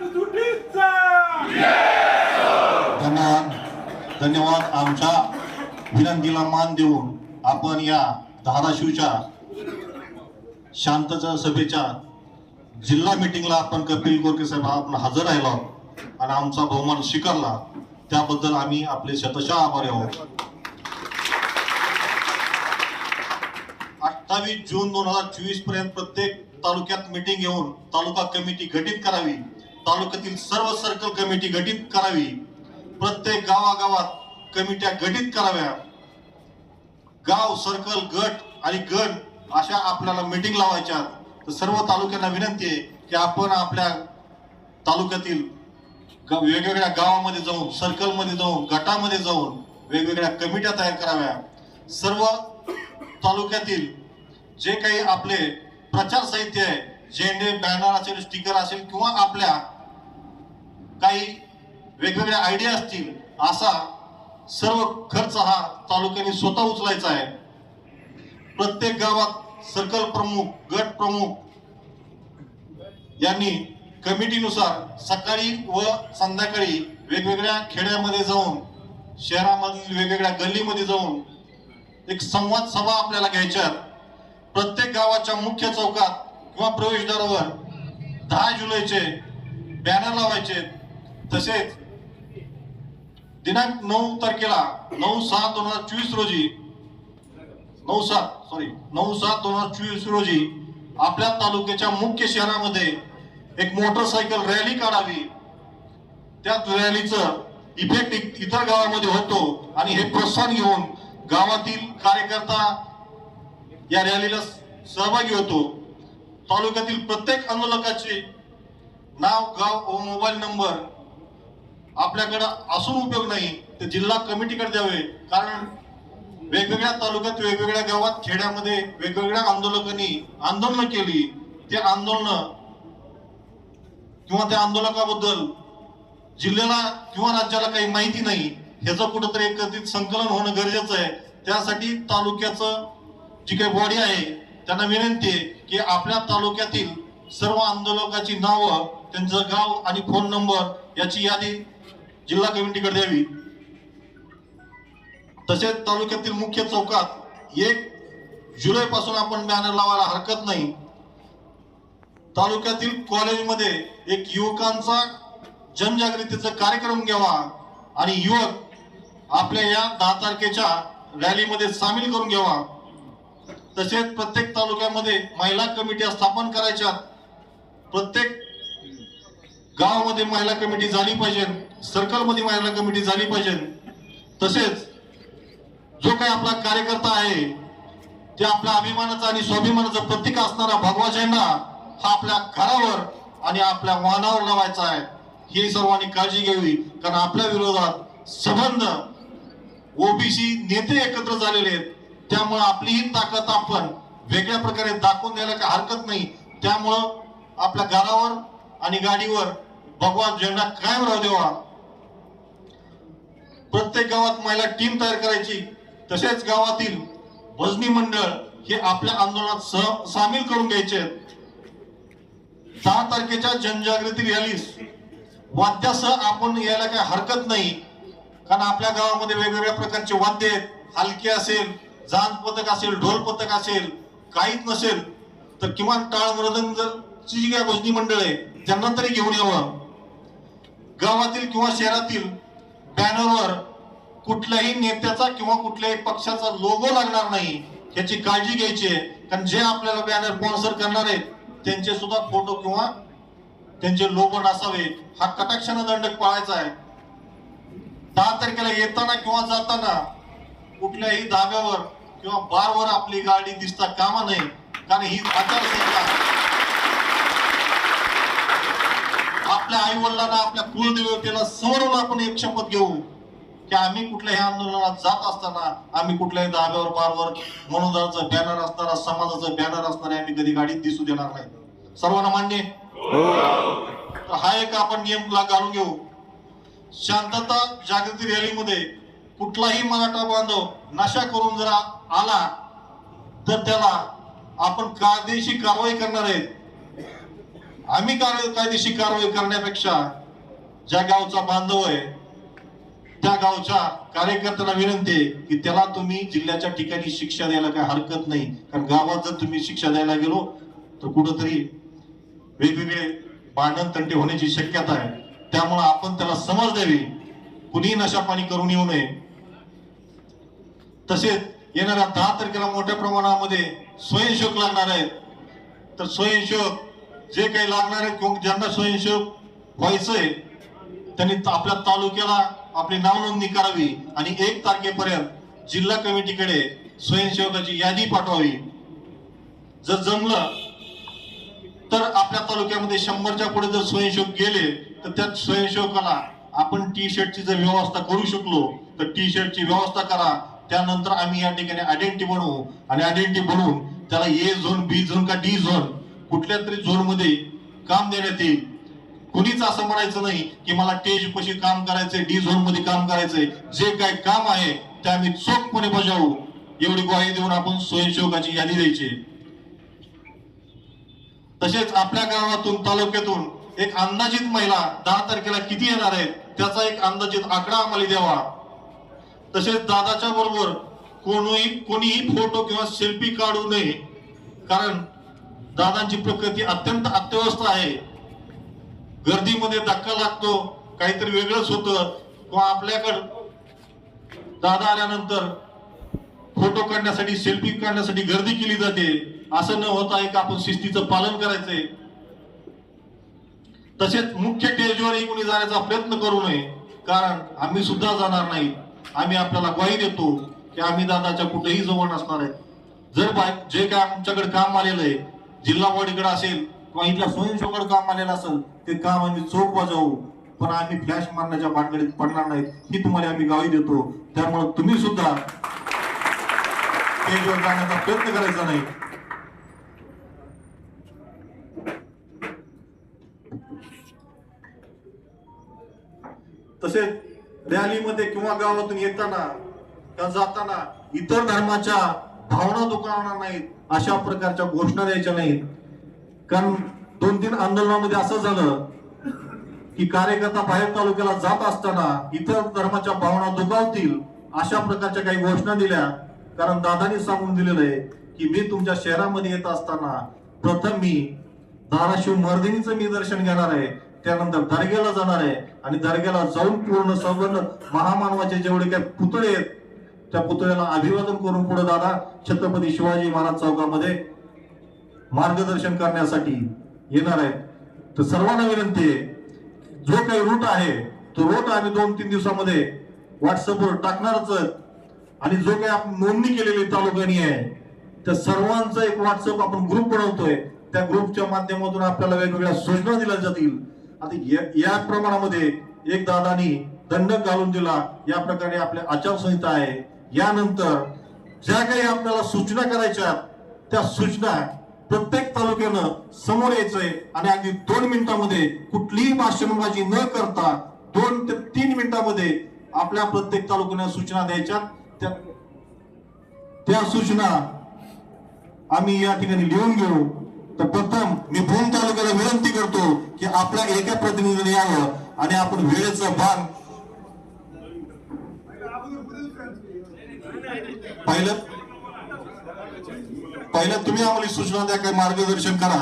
धन्यवाद धन्यवाद आमच्या विनंतीला मान देऊन आपण या धाराशिवच्या शांतता सभेच्या जिल्हा मिटिंगला आपण कपिल गोरके साहेब आपण हजर राहिलो आणि आमचा बहुमान स्वीकारला. त्याबद्दल आम्ही आपले शतशा आभारी आहोत. अठ्ठावीस जून दोन हजार चोवीसपर्यंत प्रत्येक तालुक्यात मीटिंग घेऊन तालुका कमिटी गठीत करावी. तालुक्यातील सर्व सर्कल कमिटी गठीत करावी. प्रत्येक गावागावात कमिट्या गठीत कराव्या. गाव सर्कल गट आणि गट अशा आपल्याला मीटिंग लावायच्या. तर सर्व तालुक्यांना विनंती आहे की आपण आपल्या तालुक्यातील ग- वेगवेगळ्या गावामध्ये जाऊन सर्कलमध्ये जाऊन गटामध्ये जाऊन वेगवेगळ्या कमिट्या तयार कराव्या. सर्व तालुक्यातील जे काही आपले प्रचार साहित्य आहे झेंडे बॅनर असेल स्टिकर असेल किंवा आपल्या काही वेगवेगळ्या आयडिया असतील असा सर्व खर्च हा तालुक्याने स्वतः उचलायचा आहे. प्रत्येक गावात सर्कल प्रमुख गट प्रमुख यांनी कमिटीनुसार सकाळी व संध्याकाळी वेगवेगळ्या खेड्यामध्ये जाऊन शहरामधील वेगवेगळ्या गल्लीमध्ये जाऊन एक संवाद सभा आपल्याला घ्यायच्यात प्रत्येक गावाच्या मुख्य चौकात किंवा प्रवेशद्वारावर दहा जुलैचे बॅनर लावायचे तसेच दिनांक नऊ तारखेला नऊ सात दोन हजार चोवीस रोजी नऊ सात सॉरी नऊ सात दोन हजार चोवीस रोजी आपल्या तालुक्याच्या मुख्य शहरामध्ये एक मोटरसायकल रॅली काढावी. त्या रॅलीचं इफेक्ट इतर गावामध्ये होतो आणि हे प्रोत्साहन घेऊन गावातील कार्यकर्ता या रॅलीला सहभागी होतो. तालुक्यातील प्रत्येक आंदोलकाचे नाव गाव व मोबाईल नंबर आपल्याकडं असून उपयोग नाही ते जिल्हा कमिटीकडे द्यावे. कारण वेगवेगळ्या तालुक्यात वेगवेगळ्या गावात खेड्यामध्ये वेगवेगळ्या आंदोलकांनी आंदोलनं केली. ते आंदोलन किंवा त्या आंदोलकाबद्दल जिल्ह्याला किंवा राज्याला काही माहिती नाही ह्याचं कुठंतरी एकत्रित संकलन होणं गरजेचं आहे. त्यासाठी तालुक्याचं जी काही बॉडी आहे त्यांना विनंती आहे की आपल्या तालुक्यातील सर्व आंदोलकाची नावं त्यांचं गाव आणि फोन नंबर याची यादी जिल्हा कमिटीकडे द्यावी. तसेच तालुक्यातील मुख्य चौकात एक जुलै पासून आपण बॅनर लावायला हरकत नाही. तालुक्यातील कॉलेजमध्ये एक युवकांचा जनजागृतीचा कार्यक्रम घ्यावा आणि युवक आपल्या या दहा तारखेच्या रॅलीमध्ये सामील करून घ्यावा. तसेच प्रत्येक तालुक्यामध्ये महिला कमिट्या स्थापन करायच्या. प्रत्येक गावामध्ये महिला कमिटी झाली पाहिजे सर्कलमध्ये महिला कमिटी झाली पाहिजे. तसेच जो काही आपला कार्यकर्ता आहे ते आपल्या अभिमानाचा आणि स्वाभिमानाचा प्रतीक असणारा भगवा झेंडा हा आपल्या घरावर आणि आपल्या वाहनावर लावायचा आहे. ही सर्वांनी काळजी घ्यावी कारण आपल्या विरोधात संबंध ओबीसी नेते एकत्र झालेले आहेत. त्यामुळं आपली ही ताकद आपण वेगळ्या प्रकारे दाखवून द्यायला काही हरकत नाही. त्यामुळं आपल्या घरावर आणि गाडीवर भगवान झेंडा कायम राहू देवा. प्रत्येक गावात महिला टीम तयार करायची. तसेच गावातील भजनी मंडळ हे आपल्या आंदोलनात सह सामील करून घ्यायचे. दहा तारखेच्या जनजागृती रॅलीस वाद्यासह आपण यायला काही हरकत नाही. कारण आपल्या गावामध्ये वेगवेगळ्या प्रकारचे वाद्य आहेत. हलके असेल जांज पथक असेल ढोल पथक असेल काहीच नसेल तर किमान टाळ मृदंग जी काही भजनी मंडळ आहे त्यांना तरी घेऊन यावं. गावातील किंवा शहरातील बॅनरवर कुठल्याही नेत्याचा किंवा कुठल्याही पक्षाचा लोगो लागणार नाही याची काळजी घ्यायची आहे. कारण जे आपल्याला बॅनर स्पॉन्सर करणार आहेत त्यांचे सुद्धा फोटो किंवा त्यांचे लोगो नसावे हा कटाक्षानं दंडक पाळायचा आहे. दहा तारखेला येताना किंवा जाताना कुठल्याही धाब्यावर किंवा बारवर आपली गाडी दिसता कामा नये. कारण ही आचारसंहिता आपल्या आई वडिलांना आपल्या कुलदेवतेला समोरून आपण एक शपथ घेऊ की आम्ही कुठल्याही आंदोलनात जात असताना आम्ही कुठल्याही धाब्यावर बारवर मनोदराचं बॅनर असणारा समाजाचं बॅनर असणारे आम्ही कधी गाडीत दिसू देणार नाही. सर्वांना मान्य? तर हा एक आपण नियम घालून घेऊ. शांतता जागृती रॅलीमध्ये कुठलाही मराठा बांधव नशा करून जर आला तर त्याला आपण कायदेशीर कारवाई करणार आहेत. आम्ही कायदेशीर कारवाई करण्यापेक्षा ज्या गावचा बांधव आहे त्या गावच्या कार्यकर्त्यांना विनंती आहे की त्याला तुम्ही जिल्ह्याच्या ठिकाणी शिक्षा द्यायला काही हरकत नाही. कारण गावात जर तुम्ही शिक्षा द्यायला गेलो तर कुठंतरी वेगवेगळे भांडण तंटे होण्याची शक्यता आहे. त्यामुळे आपण त्याला समज द्यावी. कुणीही नशापाणी करून येऊ नये. तसेच येणाऱ्या दहा तारखेला मोठ्या प्रमाणामध्ये स्वयंशोक लागणार आहेत. तर स्वयंशोक जे काही लागणार आहेत ज्यांना स्वयंसेवक व्हायचंय त्यांनी आपल्या तालुक्याला आपली नावनोंदणी करावी आणि एक तारखेपर्यंत जिल्हा कमिटीकडे स्वयंसेवकाची यादी पाठवावी. जर जमलं तर आपल्या तालुक्यामध्ये शंभरच्या पुढे जर स्वयंसेवक गेले तर त्या स्वयंसेवकाला आपण टी शर्टची जर व्यवस्था करू शकलो तर टी शर्टची व्यवस्था करा. त्यानंतर आम्ही या ठिकाणी आयडेंटिटी बनवू. आणि आयडेंटिटी बनवून त्याला ए झोन बी झोन का डी झोन कुठल्या तरी झोनमध्ये काम देण्यात येईल. कुणीच असं म्हणायचं नाही की मला टेज पशी काम करायचंय डी झोनमध्ये काम करायचंय. जे काय काम आहे ते आम्ही चोखपणे बजावू. एवढी ग्वाही देऊन आपण स्वयंसेवकाची यादी द्यायची. तसेच आपल्या गावातून तालुक्यातून एक अंदाजित महिला दहा तारखेला किती येणार आहेत त्याचा एक अंदाजित आकडा आम्हाला द्यावा. तसेच दादाच्या बरोबर कोणीही कोणीही फोटो किंवा सेल्फी काढू नये. कारण दादांची प्रकृती अत्यंत अत्यवस्थ आहे. गर्दीमध्ये धक्का लागतो काहीतरी वेगळंच होतं. किंवा आपल्याकडं दादा आल्यानंतर फोटो काढण्यासाठी सेल्फी काढण्यासाठी गर्दी केली जाते. असं न होता एक आपण शिस्तीचं पालन करायचंय. तसेच मुख्य स्टेजवरही कोणी जाण्याचा प्रयत्न करू नये कारण आम्ही सुद्धा जाणार नाही. आम्ही आपल्याला ग्वाही देतो की आम्ही दादाच्या कुठेही जवळ नसणार आहे. जर बाय जे काय आमच्याकडे काम आलेलं आहे जिल्हा बॉडीकडे असेल किंवा इथल्या स्वयंसेवकडे काम आलेलं असेल ते काम आम्ही चोख बजावू पण आम्ही फ्लॅश मारण्याच्या भानगडीत पडणार नाहीत. ही तुम्हाला आम्ही गावी देतो. त्यामुळे तुम्ही सुद्धा स्टेजवर जाण्याचा प्रयत्न करायचा नाही. तसेच रॅलीमध्ये किंवा गावातून येताना किंवा जाताना इतर धर्माच्या भावना दुखावणार नाहीत अशा प्रकारच्या घोषणा द्यायच्या नाहीत. कारण दोन तीन आंदोलनामध्ये असं झालं की कार्यकर्ता बाहेर तालुक्याला जात असताना इतर धर्माच्या भावना दुखावतील अशा प्रकारच्या काही घोषणा दिल्या. कारण दादानी सांगून दिलेलं आहे की मी तुमच्या शहरामध्ये येत असताना प्रथम मी धाराशिव मर्दिनीचं मी दर्शन घेणार आहे. त्यानंतर दर्ग्याला जाणार आहे. आणि दर्ग्याला जाऊन पूर्ण सवर्ण महामानवाचे जेवढे काही पुतळे आहेत त्या पुतळ्याला अभिवादन करून पुढे दादा छत्रपती शिवाजी महाराज चौकामध्ये मार्गदर्शन करण्यासाठी येणार आहेत. तर सर्वांना विनंती आहे जो काही रूट आहे तो रूट आम्ही दोन तीन दिवसामध्ये व्हॉट्सअपवर टाकणारच आणि जो काही नोंदणी केलेली तालुक्यानी आहे त्या सर्वांचा एक व्हॉट्सअप आपण ग्रुप बनवतोय. त्या ग्रुपच्या माध्यमातून आपल्याला वेगवेगळ्या सूचना दिल्या जातील. आता या- या प्रमाणामध्ये एक दादानी दंडक घालून दिला. या प्रकारे आपल्या आचारसंहिता आहे. यानंतर ज्या काही आपल्याला सूचना करायच्या त्या सूचना प्रत्येक तालुक्यानं समोर यायचंय आणि अगदी दोन मिनिटांमध्ये कुठलीही भाषणबाजी न करता दोन ते तीन मिनिटांमध्ये आपल्या प्रत्येक तालुक्यानं सूचना द्यायच्या. त्या त्या सूचना आम्ही या ठिकाणी लिहून घेऊ. तर प्रथम मी भूम तालुक्याला विनंती करतो की आपल्या एका प्रतिनिधीने यावं आणि आपण वेळेचं भान पहिलं पहिलं तुम्ही आम्हाला सूचना द्या काय मार्गदर्शन करा.